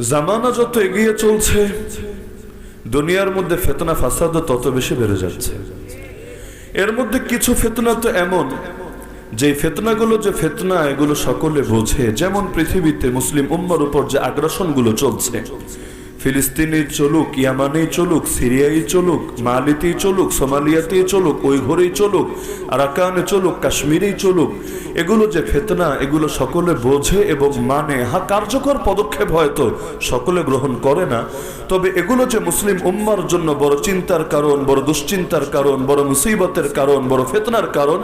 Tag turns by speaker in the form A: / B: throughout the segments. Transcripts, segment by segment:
A: জামানা যত এগিয়ে চলছে, দুনিয়ার মধ্যে ফেতনা ফাসাদ তত বেশি বেড়ে যাচ্ছে। এর মধ্যে কিছু ফেতনা তো এমন যে ফেতনাগুলো যে ফেতনা, এগুলো সকলে বোঝে। যেমন পৃথিবীতে মুসলিম উম্মার উপর যে আগ্রাসনগুলো চলছে ফিলিস্তিনি চলুক, ইয়ামানেই চলুক, সিরিয়াই চলুক, মালিতেই চলুক, সোমালিয়াতেই চলুক ওই ঘরেই চলুক, আরাকানে চলুক, কাশ্মীরেই চলুক, এগুলো যে ফেতনা, এগুলো সকলে বোঝে এবং মানে। হা, কার্যকর পদক্ষেপ হয়তো সকলে গ্রহণ করে না, তবে এগুলো যে মুসলিম উম্মার জন্য বড় চিন্তার কারণ, বড় দুশ্চিন্তার কারণ, বড় মুসিবতের কারণ, বড় ফেতনার কারণ,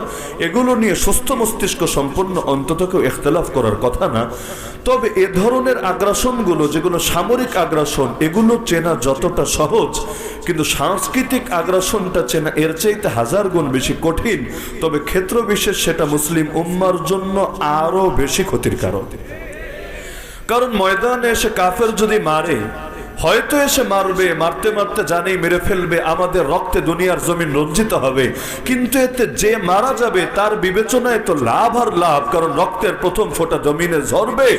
A: এগুলো নিয়ে সুস্থ মস্তিষ্ক সম্পন্ন অন্তত কেউ ইখতলাফ করার কথা না। তবে এ ধরনের আগ্রাসনগুলো, যেগুলো সামরিক আগ্রাসন এগুলো চেনা যতটা সহজ, কিন্তু সাংস্কৃতিক আগ্রাসনটা চেনা এর চাইতে হাজার গুণ বেশি কঠিন। তবে ক্ষেত্র বিশেষ সেটা মুসলিম উম্মার জন্য আরও বেশি ক্ষতির কারণ। কারণ ময়দানে এসে কাফের যদি মারে হয়তো এসে মারবে, মারতে মারতে জানেই মেরে ফেলবে, আমাদের রক্তে দুনিয়ার জমিন রঞ্জিত হবে। কিন্তু এতে যে মারা যাবে, তার বিবেচনায় তো লাভ আর লাভ, কারণ রক্তের প্রথম ফোঁটা জমিনে ঝরবে।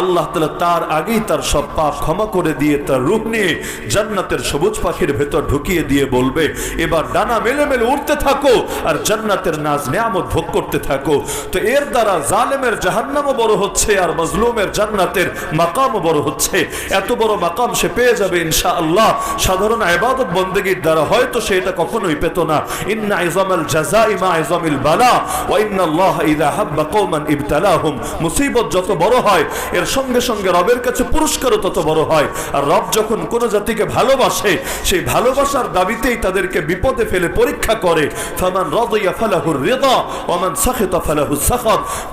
A: আল্লাহ তালা তার আগেই তার সব পাপ ক্ষমা করে দিয়ে তার রূপ নিয়ে জান্নাতের সবুজ পাখির ভেতর ঢুকিয়ে দিয়ে বলবে, এবার ডানা মেলে মেলে উঠতে থাকো আর জান্নাতের নাজ নেয়ামত ভোগ করতে থাকো। তো এর দ্বারা জালেমের জাহান্নামও বড় হচ্ছে আর মজলুমের জান্নাতের মাকামও বড় হচ্ছে। এত বড় মাকাম সে পেয়ে যাবে ইনশা আল্লাহ সাধারণ আবাদত বন্দেগীর দ্বারা হয়তো সে এটা কখনোই পেত না। দাবিতেই তাদেরকে বিপদে ফেলে পরীক্ষা করে।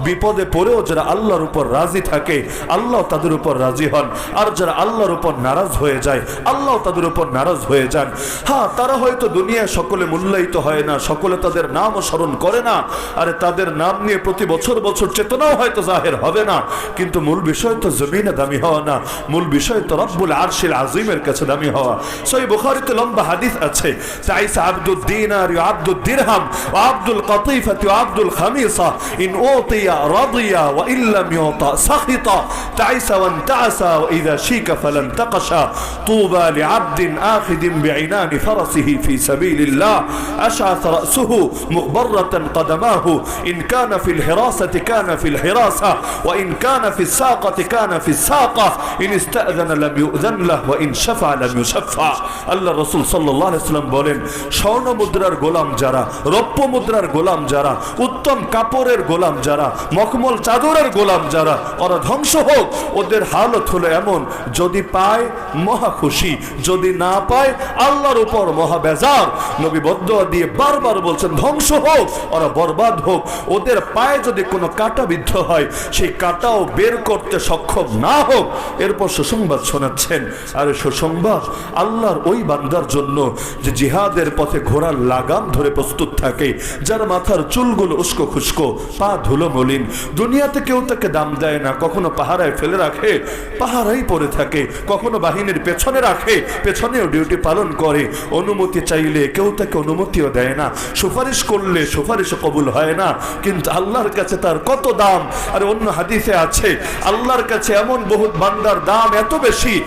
A: বিপদে পড়েও যারা আল্লাহর উপর রাজি থাকে, আল্লাহ তাদের উপর রাজি হন। আর যারা আল্লাহর উপর নারাজ হয়ে যায়। আল্লাহ তাদের উপর নারাজ হয়ে যান। হ্যাঁ তারা হয়তো দুনিয়ায় সকলে মূল্যায়িত হয় না, সকলে তাদের নামও স্মরণ করে না, আরে তাদের নাম নিয়ে প্রতি বছর বছর চেতনাও হয়তো জাহের হবে না। কিন্তু মূল বিষয় তো জমিনে দামি হওয়া না, মূল বিষয় তো রব্বুল আরশিল আজিমের কাছে দামি হওয়া। সই বুখারিতে লম্বা হাদিস আছে, তাইসা আব্দুল দিনার আব্দুল দিরহাম আব্দুল কতিফাত আব্দুল খামিসা, ইন ওতিয়া রাদিয়া ওয়া ইল্লাম ইউতা সাখিতা, তাইসা ওয়ান তাসা ওয়া ইযা শিকা ফালান তাকাশা। طوبى لعبد آخذ بعنان فرسه في سبيل الله أشعث رأسه مغبرة قدماه إن كان في الحراسة كان في الحراسة وإن كان في الساقة كان في الساقة إن استأذن لم يؤذن له وإن شفع لم يشفع আল্লাহ রসুল সাল্লাহ সাল্লাম বলেন স্বর্ণ মুদ্রার গোলাম যারা রৌপ্য মুদ্রার গোলাম যারা উত্তম কাপড়ের গোলাম যারা মখমল চাদরের গোলাম যারা ওরা ধ্বংস হোক ওদের হালত হলো এমন যদি পায় মহা খুশি। যদি না পায়, আল্লাহর উপর মহা বেজার। নবী বদ্ধ দিয়ে বারবার বলছেন, ধ্বংস হোক, ওরা বরবাদ হোক। ওদের পায়ে যদি কোনো কাটা বিদ্ধ হয়, সেই কাটাও বের করতে সক্ষম না হোক। এরপর সুসংবাদ শোনাচ্ছেন, আর সুসংবাদ, আল্লাহর ওই বান্দার জন্য যে জিহাদের পথে ঘোড়ার লাগাম ধরে প্রস্তুত থাকে, যার মাথার চুলগুলো উস্কো খুস্কো, পা ধুলো মলিন। দুনিয়াতে কেউ তাকে দাম দেয় না, কখনো পাহারায় ফেলে রাখে, পাহারাই পড়ে থাকে, কখনো বাহিনীর পেছনে রাখে, পেছনেও ডিউটি পালন করে। অনুমতি চাইলে কেউ তাকে অনুমতিও দেয় না। সুপারিশ করলে সুপারিশ কবুল হয় না। কিন্তু আল্লাহর কাছে তার কত দাম? আর অন্য হাদিসে আছে, আল্লাহর কাছে এমন বহুত বান্দার দাম এত বেশি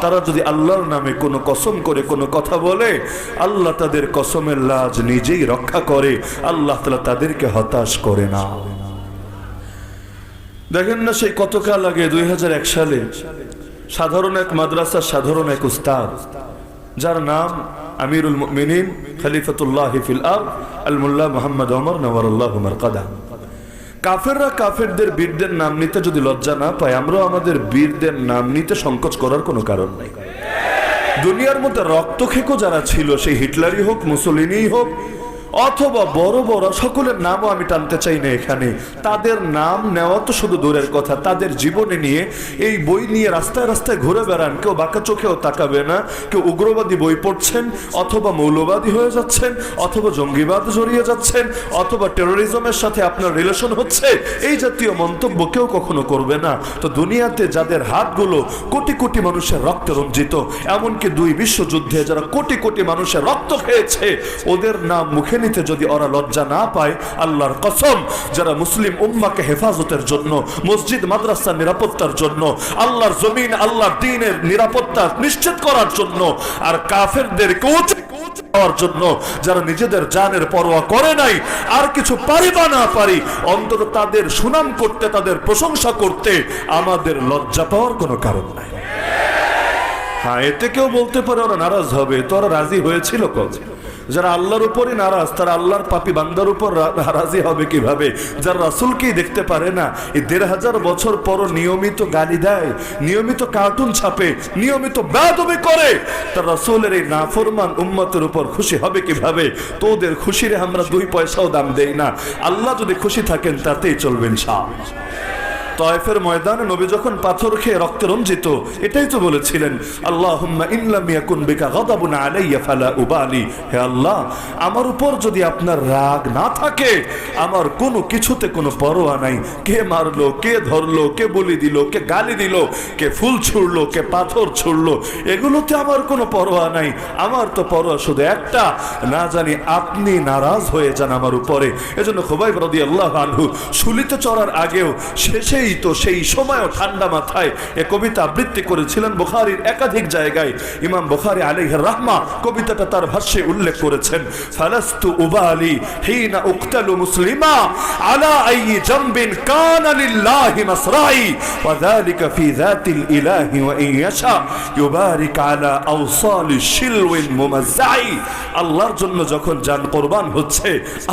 A: তারা যদি আল্লাহর নামে কোনো কসম করে কোনো কথা বলে, আল্লাহ তাদের কসমের লাজ নিজেই রক্ষা করে। আল্লাহ তাআলা তাদেরকে হতাশ করে না। দেখেন না সেই কতকাল আগে, দুই হাজার এক সালে, সাধারণ এক মাদ্রাসার সাধারণ এক উস্তাদ, যার নাম আমিরুল মিনিন খলিফতুল্লাহ হিফিল আব আল মুল্লাহ মোহাম্মদ ওমর নওয়ারুল্লাহ উমর কাদা কাফেররা কাফেরদের বীরদের নাম নিতে যদি লজ্জা না পায়, আমরাও আমাদের বীরদের নাম নিতে সংকোচ করার কোনো কারণ নাই। দুনিয়ার মধ্যে রক্তক্ষেকো যারা ছিল, সেই হিটলারই হোক, মুসলিনই হোক অথবা বড় বড় সকলের নামও আমি টানতে চাই না এখানে। তাদের নাম নেওয়া তো শুধু দূরের কথা। তাদের জীবনে নিয়ে এই বই নিয়ে রাস্তায় রাস্তায় ঘুরে বেড়ান। কেউ বাঁকা চোখেও তাকাবে না। কেউ উগ্রবাদী বই পড়ছেন অথবা মৌলবাদী হয়ে যাচ্ছেন অথবা জঙ্গিবাদ জড়িয়ে যাচ্ছেন অথবা টেরোরিজমের সাথে আপনার রিলেশন হচ্ছে। এই জাতীয় মন্তব্য কেউ কখনো করবে না। তো দুনিয়াতে যাদের হাতগুলো কোটি কোটি মানুষের রক্ত রঞ্জিত, এমনকি দুই বিশ্বযুদ্ধে যারা কোটি কোটি মানুষের রক্ত খেয়েছে, ওদের নাম মুখে নিতে যদি ওরা লজ্জা না পায়, আল্লাহর কসম, যারা মুসলিম উম্মাকে হেফাজতের জন্য, মসজিদ মাদ্রাসার নিরাপত্তার জন্য, আল্লাহর জমিন, আল্লাহর দিনের নিরাপত্তা নিশ্চিত করার জন্য, আর কাফেরদের জন্য, যারা নিজেদের জানের পরোয়া করে নাই, আর কিছু পারি বা না পারি, অন্তত তাদের সুনাম করতে, তাদের প্রশংসা করতে, আমাদের লজ্জা পাওয়ার কোনো কারণ নাই। হ্যাঁ এতে কেউ বলতে পারে ওরা নারাজ হবে, তো ওরা রাজি হয়েছিল যারা আল্লাহর উপরই নারাজ, তারা আল্লাহর পাপি বান্দার উপর রা- রাজি হবে কীভাবে? যারা রাসুলকেই দেখতে পারে না, এই দেড় হাজার বছর পরও নিয়মিত গালি দেয়, নিয়মিত কার্টুন ছাপে, নিয়মিত বেদবি করে, তার রাসুলের এই নাফরমান উম্মতের উপর খুশি হবে কীভাবে? তোদের খুশিরে আমরা দুই পয়সাও দাম দেই না। আল্লাহ যদি খুশি থাকেন, তাতেই চলবেন সাহ তয়েফের ময়দানে নবী যখন পাথর খেয়ে রক্তে রঞ্জিত, এটাই তো বলেছিলেন উবালি। হে আল্লাহ, আমার উপর যদি আপনার রাগ না থাকে, আমার কোনো কিছুতে কোনো পরোয়া নাই। কে মারলো, কে ধরলো, কে বলি দিল, কে গালি দিল, কে ফুল ছুড়লো, কে পাথর ছুড়লো, এগুলোতে আমার কোনো পরোয়া নাই। আমার তো পরোয়া শুধু একটা, না জানি আপনি নারাজ হয়ে যান আমার উপরে। এজন্য খোবাই রদি আল্লাহ আনহু, শুলিতে চড়ার আগেও শেষেই তো সেই সময়ও ঠান্ডা মাথায় এ কবিতা আবৃত্তি করেছিলেন বুখারীর একাধিক জায়গায়। ইমাম বুখারী আলাইহির রাহমা কবিতাটা তার ভাষ্যে উল্লেখ করেছেন, ফালাস্তু উবালি উক্তালু মুসলিমা আলা জামবিন লিল্লাহি মাসরাই ওয়া যালিকা ফি যাতিল ইলাহি ওয়া ইন ইয়াশা ইউবারিক আলা আওসালি শিলওয়িন মুমাজ্জাই। আল্লাহর জন্য যখন জান কোরবান হচ্ছে,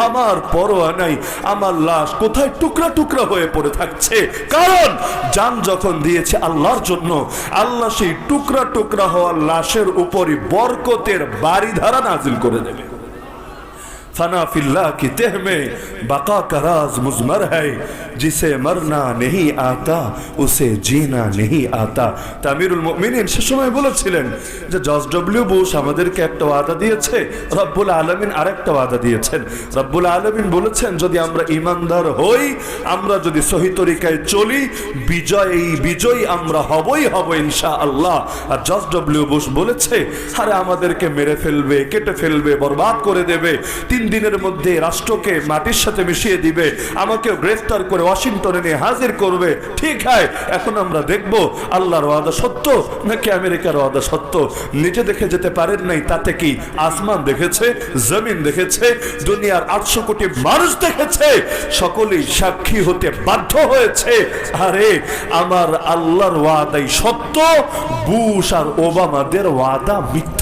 A: আমার পরোয়া নাই, আমার লাশ কোথায় টুকরা টুকরা হয়ে পড়ে থাকছে? কারণ যান যখন দিয়েছে আল্লাহর জন্য, আল্লাহ সেই টুকরা টুকরা হওয়া লাশের উপরই বরকতের বাড়ি ধারা নাজিল করে দেবে। फना फिल्ला की तह में बका का राज मुजमर है जिसे मरना नहीं आता उसे जीना नहीं आता তামিরুল মুমিনিন সে সময় বলেছিলেন যে জর্জ ডব্লিউ বুশ আমাদেরকে একটা ওয়াদা দিয়েছে রব্বুল আলমিন আরেকটা ওয়াদা দিয়েছেন রব্বুল আলমিন বলেছেন যদি আমরা ইমানদার হই আমরা যদি সহি তরিকায় চলি বিজয় এই বিজয় আমরা হবই হব ইনশা আল্লাহ আর জর্জ ডব্লিউ বুশ বলেছে আরে আমাদেরকে মেরে ফেলবে কেটে ফেলবে বরবাদ করে দেবে তিন দিনের মধ্যে রাষ্ট্রকে মাটির সাথে মিশিয়ে দিবে আমাকে গ্রেফতার করে ওয়াশিংটনে নিয়ে হাজির করবে। ঠিক হয়, এখন আমরা দেখব আল্লাহর ওয়াদা সত্য নাকি আমেরিকার ওয়াদা সত্য। নিজে দেখে যেতে পারেন নাই, তাতে কি আসমান দেখেছে, জমিন দেখেছে, দুনিয়ার আটশো কোটি মানুষ দেখেছে, সকলেই সাক্ষী হতে বাধ্য হয়েছে। আরে, আমার আল্লাহর ওয়াদাই সত্য, বুশ আর ওবামাদের ওয়াদা মিথ্যা।